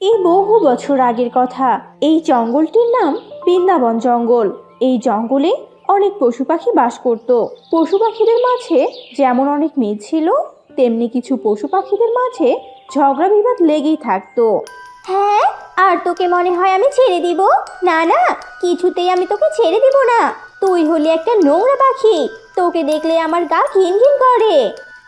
এই বহু বছর আগের কথা। এই জঙ্গলটির নাম বৃন্দাবন জঙ্গল। এই জঙ্গলে অনেক পশু পাখি বাস করত। পশু পাখিদের মাঝে যেমন অনেক মিল ছিল তেমনি কিছু পশু পাখিদের মাঝে ঝগড়া বিবাদ লেগেই থাকতো। হ্যাঁ আর তোকে মনে হয় আমি ছেড়ে দিব? না না কিছুতেই আমি তোকে ছেড়ে দিব না। তুই হলি একটা নোংরা পাখি। তোকে দেখলে আমার গা ঘিন ঘিন করে।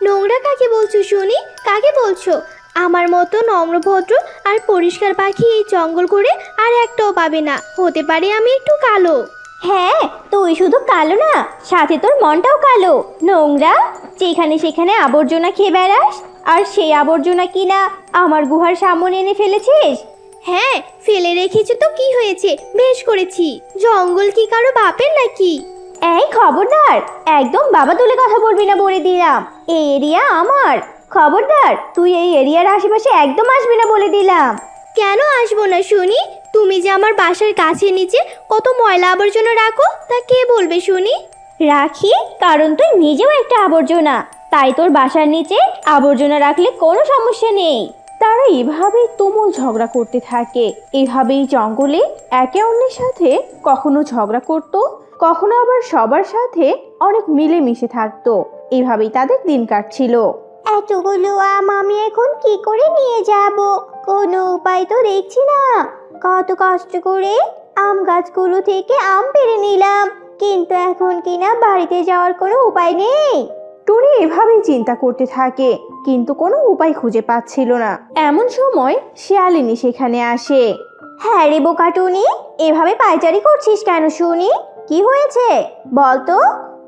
নোংরা কাকে বলছো শুনি কাকে বলছো? আমার মতো নম্রভদ্র আর পরিষ্কার পাখি এই জঙ্গল করে আর একটাও পাবে না। হতে পারে আমি একটু কালো। হ্যাঁ তুই শুধু কালো না সাথে তোর মনটাও কালো। নোংরা যেখানে সেখানে আবর্জনা খেয়ে বেড়াস আর সেই আবর্জনা কিনা আমার গুহার সামনে এনে ফেলেছিস? হ্যাঁ ফেলে রেখেছি তো কি হয়েছে? বেশ করেছি। জঙ্গল কি কারও বাপের নাকি? এই খবরদার একদম বাবা তুলে কথা বলবি না বলে দিলাম। এই এরিয়া আমার। খবরদার তুই এই এরিয়ার আশেপাশে একদম আসবি না বলে দিলাম। কেন আসব না শুনি? তুমি যে আমার বাসার কাছে নিচে কত ময়লা আবর্জনা রাখো তা কে বলবে শুনি? রাখি কারণ তুই নিজেও একটা আবর্জনা। তাই তোর বাসার নিচে আবর্জনা রাখলে কোনো সমস্যা নেই। তারা এভাবেই তুমুল ঝগড়া করতে থাকে। এভাবেই জঙ্গলে একে অন্যের সাথে কখনো ঝগড়া করত কখনো আবার সবার সাথে অনেক মিলেমিশে থাকতো। এভাবেই তাদের দিন কাটছিল। এতগুলো আম আমি এখন কি করে নিয়ে যাব? কোনো উপায় তো দেখছি না। কত কষ্ট করে আম গাছগুলো থেকে আম পেড়ে নিলাম। কিন্তু এখন কিনা বাড়িতে যাওয়ার কোনো উপায় নেই। টুনি এভাবেই চিন্তা করতে থাকে কিন্তু কোনো উপায় খুঁজে পাচ্ছিল না। এমন সময় শিয়ালিনী সেখানে আসে। হ্যাঁ রে বোকাটুনি এভাবে পায়চারি করছিস কেন শুনি? কি হয়েছে? বল তো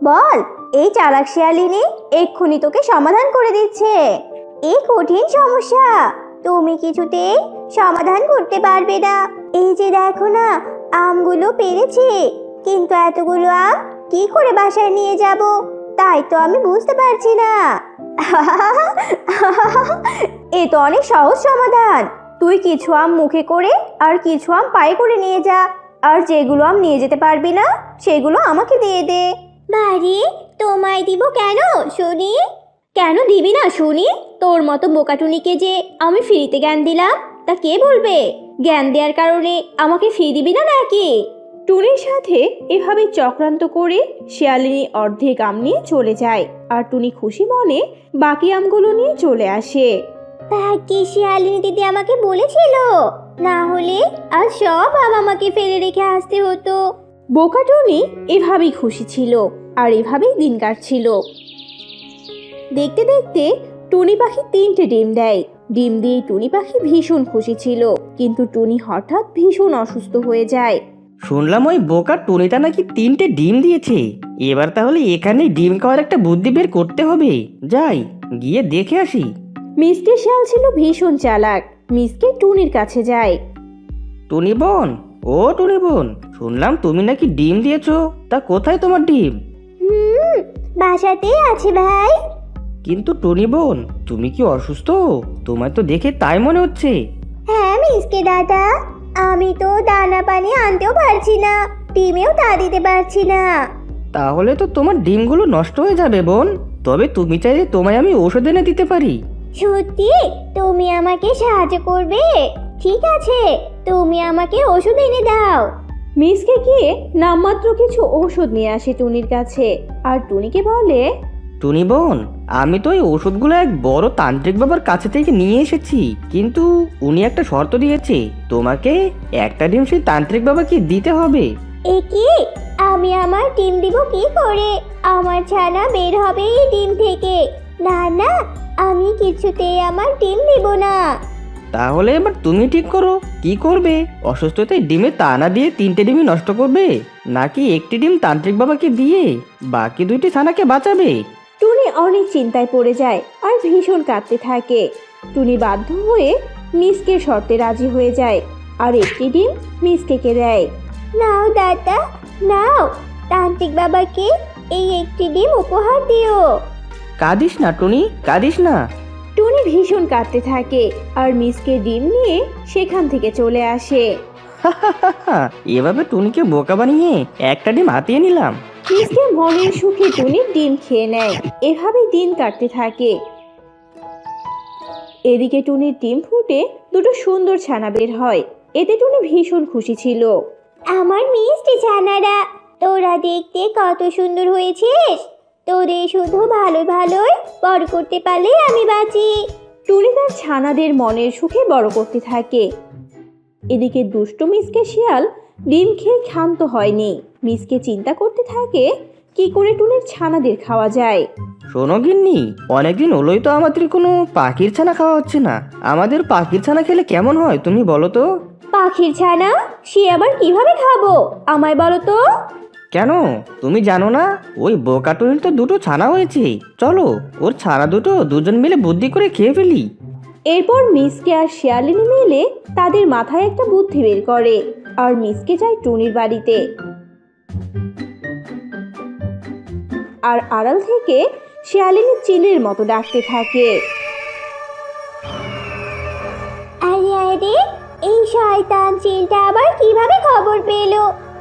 বল। এই চালাক শিয়ালিনী এক্ষুনি তোকে সমাধান করে দিচ্ছে। এই কঠিন সমস্যা। তুমি কিছুতেই সমাধান করতে পারবে না। এই যে দেখো না, আমগুলো পেরেছি। কিন্তু এতগুলো আম কি করে বাসায় নিয়ে যাব? তাই তো আমি বুঝতে পারছি না। এ তো অনেক সহজ সমাধান। তুই কিছু আম মুখে করে আর কিছু আম পায়ে করে নিয়ে যা। আর যেগুলো আম নিয়ে যেতে পারবি না, সেগুলো আমাকে দিয়ে দে। বাড়ি তোমায় দিব কেন শুনি? কেন দিবি না শুনি? তোর মতো বোকাটুনিকে যে আমি ফ্রিতে জ্ঞান দিলাম তা কে বলবে? জ্ঞান দেওয়ার কারণে আমাকে ফি দিবি না নাকি? টুনির সাথে এভাবে চক্রান্ত করে শিয়ালিনী অর্ধেক আম নিয়ে চলে যায় আর টুনি খুশি মনে বাকি আমগুলো নিয়ে চলে আসে। ভাগ্যে শিয়ালিনী দিদি আমাকে বলেছিল? না হলে আর সব আম আমাকে ফেলে রেখে আসতে হতো। বোকা টুনি এভাবেই খুশি ছিল আর এভাবেই দিন কাটছিল। দেখতে দেখতে টুনি পাখি তিনটে ডিম দেয়। ডিম দিয়ে টুনি পাখি ভীষণ খুশি ছিল কিন্তু টুনি হঠাৎ ভীষণ অসুস্থ হয়ে যায়। শুনলাম ওই বোকা টুনিটা নাকি তিনটে ডিম দিয়েছে। এবার তাহলে এখানে ডিম খাওয়ার একটা বুদ্ধি বের করতে হবে। যাই গিয়ে দেখে আসি। মিসকে শিয়াল ছিল ভীষণ চালাক। মিসকে টুনির কাছে যায়। টুনি বোন ও টুনি বোন শুনলাম তুমি নাকি ডিম দিয়েছ। তা কোথায় তোমার ডিম? হুম বাসাতেই আছে ভাই। কিন্তু টুনি বোন তুমি কি অসুস্থ? তোমার তো দেখে তাই মনে হচ্ছে। হ্যাঁ মিসকে দাদা আমি তো দানা পানি আনতেও পারছি না ডিমেও তা দিতে পারছি না। তাহলে তো তোমার ডিমগুলো নষ্ট হয়ে যাবে বোন। তবে তুমি চাইলে তোমায় আমি ওষুধ এনে দিতে পারি। সত্যি? তুমি আমাকে সাহায্য করবে? ঠিক আছে। তুমি আমাকে ওষুধ এনে দাও। মিসকে গিয়ে নামমাত্র কিছু ঔষধ নিয়ে আসে টুনির কাছে। আর টুনিকে বলে টুনি বোন আমি তো এই ওষুধগুলো এক বড় তান্ত্রিক বাবার কাছে থেকে নিয়ে এসেছি। কিন্তু উনি একটা শর্ত দিয়েছে তোমাকে একটা ডিম সেই তান্ত্রিক বাবাকে দিতে হবে। এ কি আমি আমার ডিম দিব কি করে? আমার ছানা বের হবে এই ডিম থেকে। না না আমি কিছুতেই আমার ডিম দিব না। তাহলে এবার তুমি ঠিক করো। কি করবে? অসুস্থতায় ডিমে তানা দিয়ে তিনটে ডিমই নষ্ট করবে? নাকি একটি ডিম তান্ত্রিক বাবাকে দিয়ে বাকি দুইটি ছানাকে বাঁচাবে? টুনি অনেক চিন্তায় পড়ে যায় আর ভীষণ কাঁদতে থাকে। টুনি বাধ্য হয়ে মিসকে শর্তে রাজি হয়ে যায় আর একটি ডিম মিসকেকে দেয়। নাও দাদা নাও তান্ত্রিক বাবাকে এই একটি ডিম উপহার দিও। কাঁদিস না টুনি কাঁদিস না। টুনি ভীষণ কাঁদতে থাকে আর মিসকে ডিম নিয়ে সেখান থেকে চলে আসে। এভাবে টুনিকে বোকা বানিয়ে একটা ডিম হাতিয়ে নিলাম। মিসকে মনের সুখে টুনি ডিম খেয়ে নেয়। এভাবেই দিন কাটতে থাকে। এদিকে টুনির ডিম ফুটে দুটো সুন্দর ছানা বের হয়। এতে টুনি ভীষণ খুশি ছিল। আমার মিষ্টি ছানারা তোরা দেখতে কত সুন্দর হয়েছিস। তোদের শুধু ভালো ভালোই বড় করতে পারলেই আমি বাঁচি। টুনি তার ছানাদের মনের সুখে বড় করতে থাকে। এদিকে দুষ্ট মিসকে শিয়াল ডিম খেয়ে ক্ষান্ত হয়নি। মিসকে চিন্তা করতে থাকে কি করে টুনির ছানাদের খাওয়া যায়। শোনো গিন্নি অনেকদিন হলোই তো আমাদের কোনো পাখির ছানা খাওয়া হচ্ছে না। আমাদের পাখির ছানা খেলে কেমন হয় তুমি বলো তো? পাখির ছানা? সে আবার কীভাবে খাব? আমায় বলো তো। কেন? তুমি জানো না? ওই বোকাটুনির তো দুটো ছানা হয়েছে। চলো ওর ছানা দুটো দুজন মিলে বুদ্ধি করে খেয়ে ফেলি। এরপর মিসকে আর শিয়ালিনী মিলে তাদের মাথায় একটা বুদ্ধি বের করে আর মিসকে যায় টুনির বাড়িতে। আর আড়াল থেকে শিয়ালিনী চিলের মতো ডাকতে থাকে। আরে আরে এই শয়তান চিলটা আবার কীভাবে খবর পেল?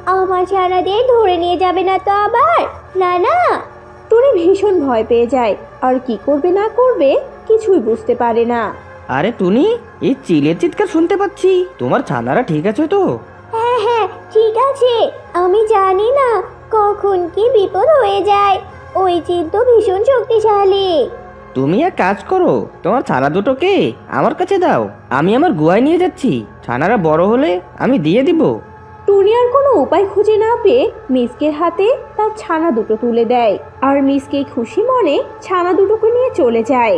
আমার ছানাদের ধরে নিয়ে যাবে না তো আবার? না না। টুনি ভীষণ ভয় পেয়ে যায়। আর কি করবে না করবে কিছুই বুঝতে পারে না। আরে টুনি এই চিলের চিৎকার শুনতে পাচ্ছি। তোমার ছানারা ঠিক আছে তো? হ্যাঁ হ্যাঁ ঠিক আছে। আমি জানি না কখন কি বিপদ হয়ে যায়। ওই চিল তো ভীষণ শক্তিশালী। তুমি এক কাজ করো তোমার ছানা দুটোকে আমার কাছে দাও। আমি আমার গুয়ায় নিয়ে যাচ্ছি। ছানারা বড় হলে আমি দিয়ে দিব। টুনি আর কোনো উপায় খুঁজে না পেয়ে মিসকের হাতে তার ছানা দুটো তুলে দেয়। আর মিসকে খুশি মনে ছানা দুটোকে নিয়ে চলে যায়।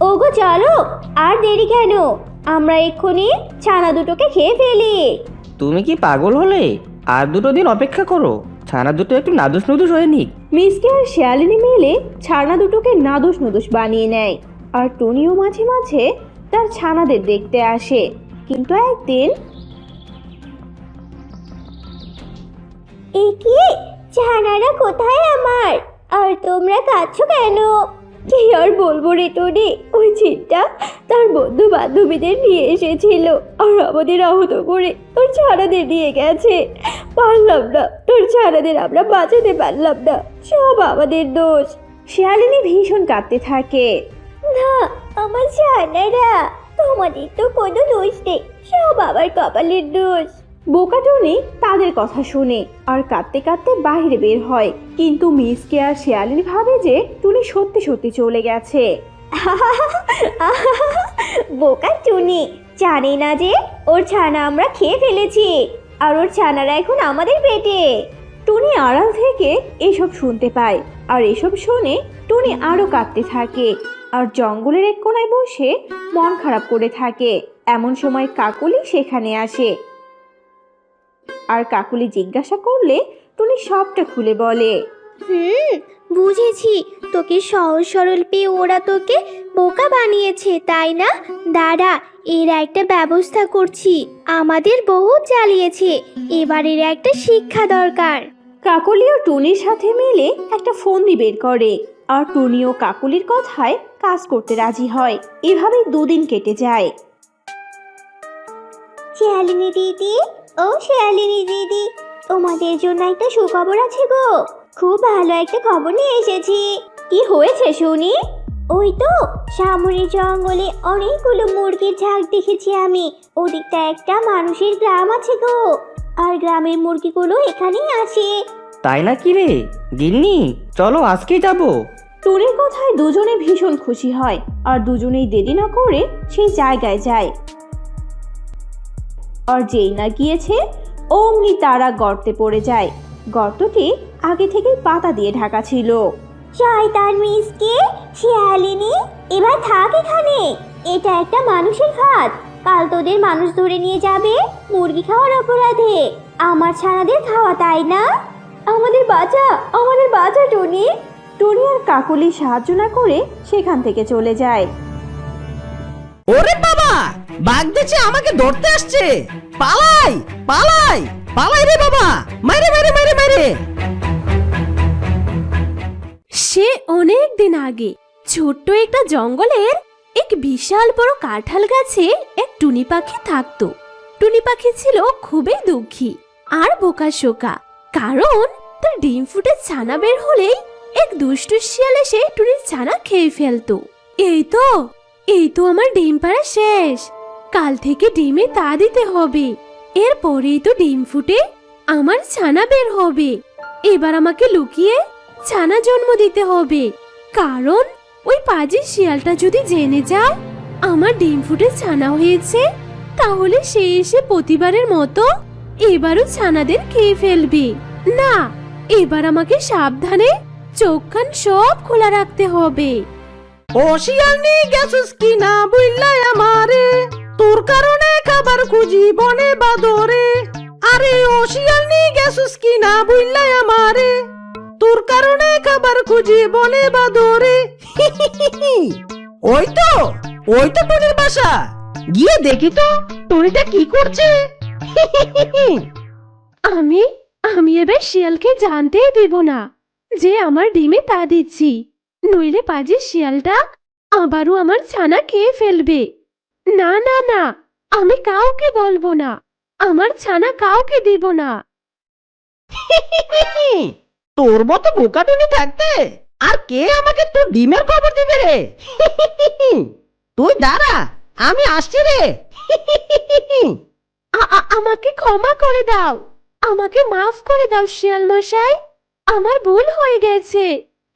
ওগো চলো আর দেরি কেন? আমরা এক্ষুনি ছানা দুটোকে খেয়ে ফেলি। তুমি কি পাগল হলে? আর দুটো দিন অপেক্ষা করো। ছানা দুটো একটু নাদুস নুদুস হয়ে নিক। মিসকে আর শিয়ালিনী মিলে ছানা দুটোকে নাদোষ নুদোষ বানিয়ে নেয়। আর টুনিও মাঝে মাঝে তার ছানাদের দেখতে আসে। কিন্তু একদিন এ কি? ছানারা কোথায় আমার? আর তোমরা কাঁদছো কেন? কি আর বলব রে তোরে ওই চিটটা তার বন্ধু বান্ধবীদের নিয়ে এসেছিল। আর আমাদের আহত করে তোর ছানাদের নিয়ে গেছে। পারলাম না, তোর ছানাদের আমরা বাঁচাতে পারলাম না। সব আমাদের দোষ। শিয়ালিনী ভীষণ কাঁদতে থাকে। না, আমার ছানারা, তোমাদের তো কোনো দোষ নেই। সব আমার কপালের দোষ। বোকা টুনি তাদের কথা শুনে আর কাঁদতে কাঁদতে বাইরে বের হয়। কিন্তু মিসকে আর শিয়ালিনী ভাবে যে টুনি সত্যি সত্যি চলে গেছে। বোকা চুনি জানি না যে ওর ছানা আমরা খেয়ে ফেলেছি আর ওর ছানারা এখন আমাদের পেটে। টুনি আড়াল থেকে এসব শুনতে পায় আর এসব শুনে টুনি আরও কাঁদতে থাকে আর জঙ্গলের এক কোনায় বসে মন খারাপ করে থাকে। এমন সময় কাকুলি সেখানে আসে আর কাকুলি জিজ্ঞাসা করলে টুনি সবটা খুলে বলে হুম বুঝেছি। তোকে সহজ সরল পেয়ে ওরা তোকে বোকা বানিয়েছে তাই না? দাঁড়া এর একটা ব্যবস্থা করছি। আমাদের বহুত জ্বালিয়েছে এবারের একটা শিক্ষা দরকার। কাকলি ও টুনির সাথে মিলে একটা ফন্দি বের করে আর টুনি ও কাকলির কথায় কাজ করতে রাজি হয়। এভাবেই দুদিন কেটে যায়। শিয়ালিনী দিদি ও শিয়ালিনী দিদি তোমাদের জন্য একটা সুখবর আছে গো। খুব ভালো একটা খবর নিয়ে এসেছি। কি হয়েছে শুনি? ওই তো সামনের জঙ্গলে অনেকগুলো মুরগির ঝাঁক দেখেছি আমি। ওদিকটা একটা মানুষের গ্রাম আছে গো। আর গ্রামের মুরগিগুলো এখানেই আসে তাই না কি রে? গিন্নি চলো আজকেই যাব। টুনির কথায় দুজনে ভীষণ খুশি হয় আর দুজনেই দেরি না করে সেই জায়গায় যায়। আর যেই না গিয়েছে অমনি তারা গর্তে পড়ে যায়। গর্তটি আগে থেকেই পাতা দিয়ে ঢাকা ছিল। শয়তান মিসকে শিয়ালিনী এবার থাক এখানে। এটা একটা মানুষের ফাঁদ কাল তোদের মানুষ ধরে নিয়ে যাবে মুরগি খাওয়ার অপরাধে। আমার ছানাদের খাওয়া তাই না? আমাদের বাঁচা আমাদের বাঁচা টনি। টুনি আর কাকুলি সাহায্য না করে সেখান থেকে চলে যায়। ওরে বাবা! বাঘ দেখছে আমাকে ধরতে আসছে। পালাই পালাই পালাই রে বাবা। মারে মারে মারে মারে সে অনেক দিন আগে ছোট্ট একটা জঙ্গলের এক বিশাল বড় কাঁঠাল গাছে এক টুনি পাখি থাকতো। টুনি পাখি ছিল খুবই দুঃখী আর বোকা শোকা। কারণ তার ডিম ফুটে ছানা বের হলেই এক দুষ্টু শিয়াল এসে টুনির ছানা খেয়ে ফেলতো। এই তো এই তো আমার ডিম পাড়া শেষ। কাল থেকে ডিমে তা দিতে হবে। এরপরেই তো ডিম ফুটে আমার ছানা বের হবে। এবার আমাকে লুকিয়ে ছানা জন্ম দিতে হবে। কারণ ওই পাজি শিয়ালটা যদি জেনে যায়, আমার ডিম ফুটে ছানা হয়েছে, তাহলে সে এসে প্রতিবারের মতো এবারও ছানাদের খেয়ে ফেলবে। না, এবার আমাকে সাবধানে চোখ কান সব খোলা রাখতে হবে। ও শিয়ালনি গেছিস কি না বুঝলাই আমারে? তোর কারণে খাবার খুঁজি বনে বাদরে। আরে ও শিয়ালনি গেছিস কি না বুঝলাই আমারে। তোর কারণে খাবার খুঁজি বনে বাদরে। ওই তো ওই তো টুনির বাসা। গিয়ে দেখি তো, টুনিটা কি করছে। আমি আমি এবার শিয়ালকে জানতেই দেব না যে আমার ডিমে তা দিচ্ছি। নইলে পাজি শিয়ালটা আবারও আমার ছানা খেয়ে ফেলবে। না না না আমি কাউকে বলব না। আমার ছানা কাউকে দিব না। তোর মতো বোকা টুনি থাকতে আর কে আমাকে তোর ডিমের খবর দিবে রে? তুই দাঁড়া আমি আসছি রে। আমাকে ক্ষমা করে দাও। আমাকে মাফ করে দাও শিয়াল মশাই। আমার ভুল হয়ে গেছে।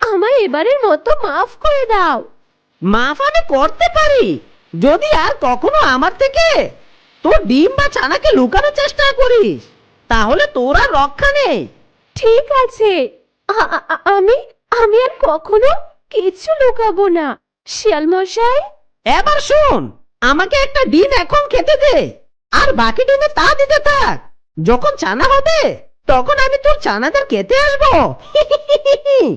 আমায় এবারের মতো মাফ করে দাও। মাফ আমি করতে পারি যদি আর কখনো আমার থেকে তোর ডিম বা ছানাকে লুকানোর চেষ্টা করিস তাহলে তোর আর রক্ষা নেই। ঠিক আছে। আ- আ- আ- আমি আমি আর কখনো কিছু লুকাবো না। শিয়াল মশাই? এবার শোন আমাকে একটা ডিম এখন খেতে দে আর বাকি ডিমে তা দিতে থাক। যখন ছানা হবে তখন আমি তোর ছানাদের খেতে আসব।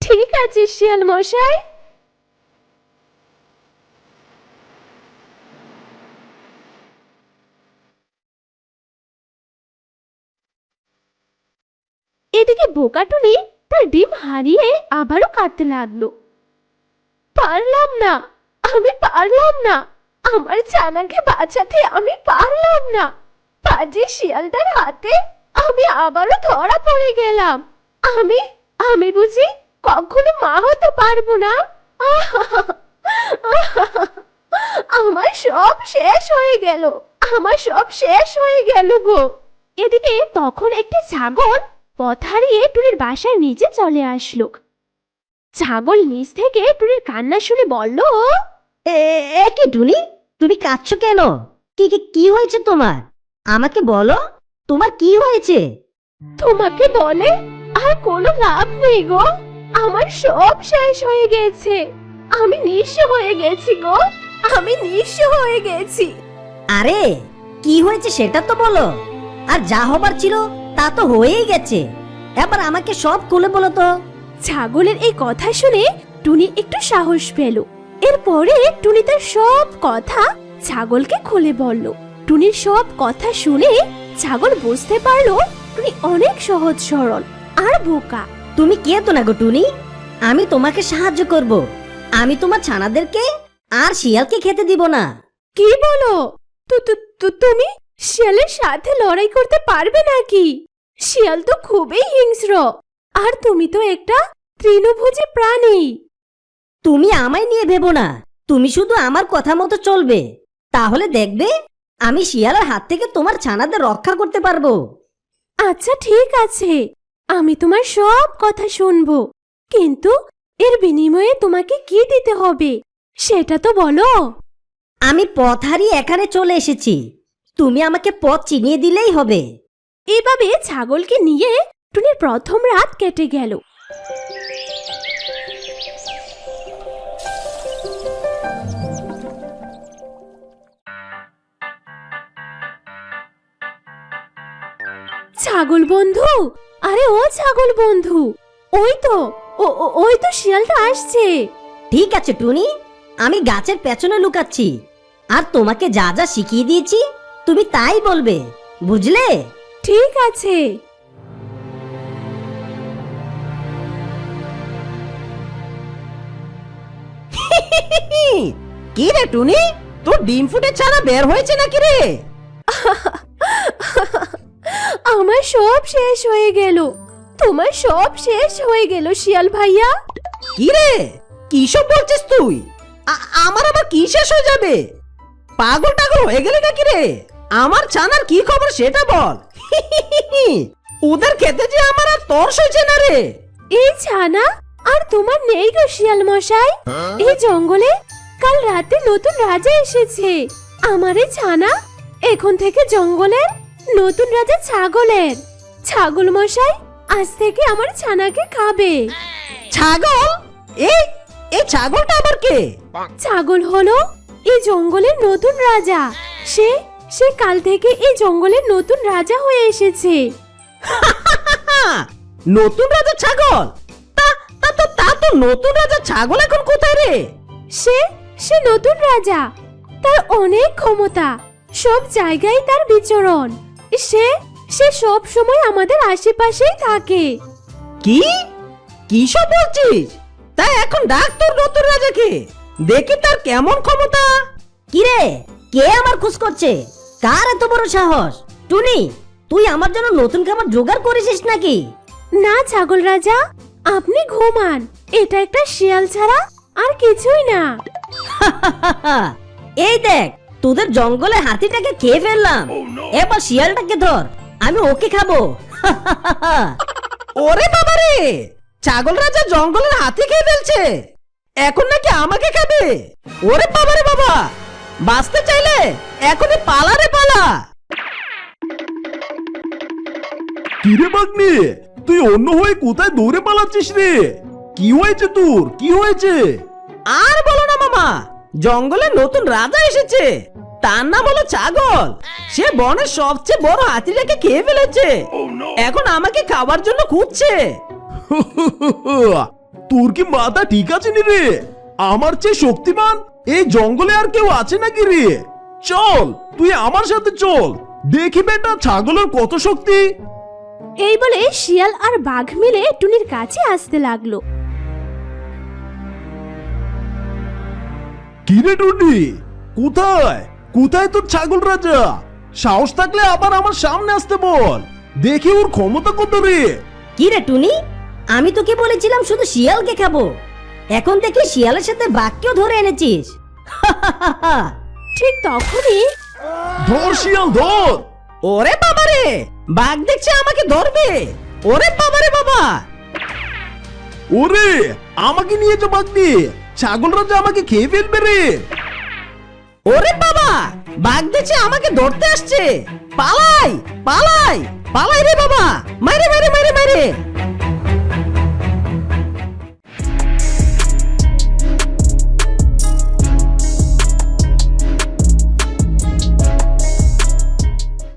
ঠিক আছে শিয়াল মশাই। বোকাটুনি তার ডিম হারিয়ে আবারও কাঁদতে লাগল। পারলাম না, আমি পারলাম না, আমার ছানাকে বাঁচাতে আমি পারলাম না, পাজি শিয়ালটার হাতে আমি আবারও ধরা পড়ে গেলাম। আমি আমি বুঝি কখনো মা হতে পারব না। আমার সব শেষ হয়ে গেল, আমার সব শেষ হয়ে গেল গো। এদিকে তখন একটি ছাগল পথ হারিয়ে টুনির বাসার নিচে চলে আসলো। ছাগল নিচ থেকে টুনির কান্না শুনে বলল এ কি টুনি? তুমি কাঁদছো কেন? কি কি কি হয়েছে তোমার? আমাকে বলো তোমার কি হয়েছে? তোমাকে বলে আর কোনো লাভ নেই গো। আমার সব শেষ হয়ে গেছে। আমি নিঃস্ব হয়ে গেছি গো। আমি নিঃস্ব হয়ে গেছি। আরে কি হয়েছে সেটা তো বলো। আর যা হবার ছিল তা তো হয়েই গেছে। এবার আমাকে সব খুলে বলো তো। ছাগলের এই কথা শুনে টুনি একটু সাহস পেল। এরপরে টুনি তার সব কথা ছাগলকে খুলে বলল। টুনির সব কথা শুনে ছাগল বুঝতে পারল টুনি অনেক সহজ সরল আর বোকা। তুমি কে তো না গো টুনি? আমি তোমাকে সাহায্য করব। আমি তোমার ছানাদেরকে আর শিয়ালকে খেতে দিব না। কি বলো? তো তো- তো- তুমি শিয়ালের সাথে লড়াই করতে পারবে নাকি? শিয়াল তো খুবই হিংস্র। আর তুমি তো একটা তৃণভোজী প্রাণী। তুমি আমায় নিয়ে ভেবো না। তুমি শুধু আমার কথা মতো চলবে। তাহলে দেখবে আমি শিয়ালের হাত থেকে তোমার ছানাদের রক্ষা করতে পারব। আচ্ছা ঠিক আছে। আমি তোমার সব কথা শুনব। কিন্তু এর বিনিময়ে তোমাকে কি দিতে হবে? সেটা তো বলো। আমি পথ হারিয়ে এখানে চলে এসেছি। তুমি আমাকে পথ চিনিয়ে দিলেই হবে। এভাবে ছাগলকে নিয়ে টুনির প্রথম রাত কেটে গেল। ছাগল বন্ধু! আরে ও ছাগল বন্ধু! ওই তো! ওই তো শিয়ালটা আসছে। ঠিক আছে টুনি আমি গাছের পেছনে লুকাচ্ছি। আর তোমাকে যা যা শিখিয়ে দিয়েছি তুমি তাই বলবে বুঝলে? ঠিক আছে। কি রে টুনি? তোর ডিম ফুটে ছানা বের হয়েছে নাকি রে? আমার সব শেষ হয়ে গেল। তোমার সব শেষ হয়ে গেল শিয়াল ভাইয়া। কি রে? কি সব বলছিস তুই? আমার আবার কি শেষ হয়ে যাবে? পাগল টাগল হয়ে গেলে নাকি রে? আমার ছানার কি খবর সেটা বল। ওদের খেতে যে আমার আর তর্স হয়েছে না রে। এই ছানা আর তোমার নেই গো শিয়াল মশাই। এই জঙ্গলে কাল রাতে নতুন রাজা এসেছে। আমার এই ছানা এখন থেকে জঙ্গলের নতুন রাজা ছাগলের। ছাগল মশাই আজ থেকে আমার ছানাকে খাবে। ছাগল? এই এই ছাগলটা আবার কে? ছাগল হলো এই জঙ্গলের নতুন রাজা। সে সে কাল থেকে এই জঙ্গলের নতুন রাজা হয়ে এসেছে। নতুন রাজা ছাগল? তা তা তো তা তো নতুন রাজা ছাগল এখন কোথায় রে? সে সে নতুন রাজা। তার অনেক ক্ষমতা সব জায়গায় তার বিচরণ। সে সে সব সময় আমাদের আশেপাশেই থাকে। কি? কি সব বলছিস? তাই এখন ডাক তোর নতুন রাজাকে। দেখি তার কেমন ক্ষমতা। কিরে কে আমার খোঁজ করছে? কার এত বড় সাহস? টুনি তুই আমার জন্য নতুন খাবার জোগাড় করেছিস নাকি? না ছাগল রাজা আপনি ঘুমান। এটা একটা শিয়াল ছাড়া আর কিছুই না। এই দেখ তোদের জঙ্গলে হাতিটাকে খেয়ে ফেললাম। এবার শিয়ালটাকে ধর আমি ওকে খাব। ওরে বাবা রে ছাগল রাজা জঙ্গলের হাতি খেয়ে ফেলছে। এখন নাকি আমাকে খাবে? ওরে বাবা রে বাবা! বাঁচতে চাইলে এখনই পালা রে পালা। কিরে বাগনি তুই অন্য হয়ে কোথায় দৌড়ে পালাচ্ছিস রে? কি হয়েছে তোর? কি হয়েছে? আর বলো না মামা জঙ্গলে নতুন রাজা এসেছে। তার নাম হলো ছাগল। সে বনের সবচেয়ে বড় হাতিটাকে খেয়ে ফেলেছে। এখন আমাকে খাবার জন্য খুঁজছে। তোর কি মাথা ঠিক আছে নি রে? আমার চেয়ে শক্তিমান? এই জঙ্গলে আর কেউ আছে নাকি রে? চল তুই আমার সাথে চল। দেখি বেটা ছাগলের কত শক্তি? এই বলে শিয়াল আর বাঘ মিলে টুনির কাছে আসতে লাগল। কিরে টুনি? কোথায়? কোথায় তোর ছাগল রাজা? সাহস থাকলে আবার আমার সামনে আসতে বল। দেখি ওর ক্ষমতা কত রে? কি রে টুনি? আমি তোকে বলেছিলাম শুধু শিয়ালকে খাব। এখন দেখি শিয়ালের সাথে বাঘকেও ধরে এনেছিস। ঠিক তখনই ধর শিয়াল ধর। ওরে বাবা রে বাঘ দেখছে আমাকে ধরবে। ওরে বাবা রে বাবা। ওরে আমাকে নিয়ে যা বাগদি ছাগল রাজা আমাকে খেয়ে ফেলবে রে। ওরে বাবা বাঘ দেখছে আমাকে ধরতে আসছে। পালাই পালাই পালাই রে বাবা। মারে মারে মারে মারে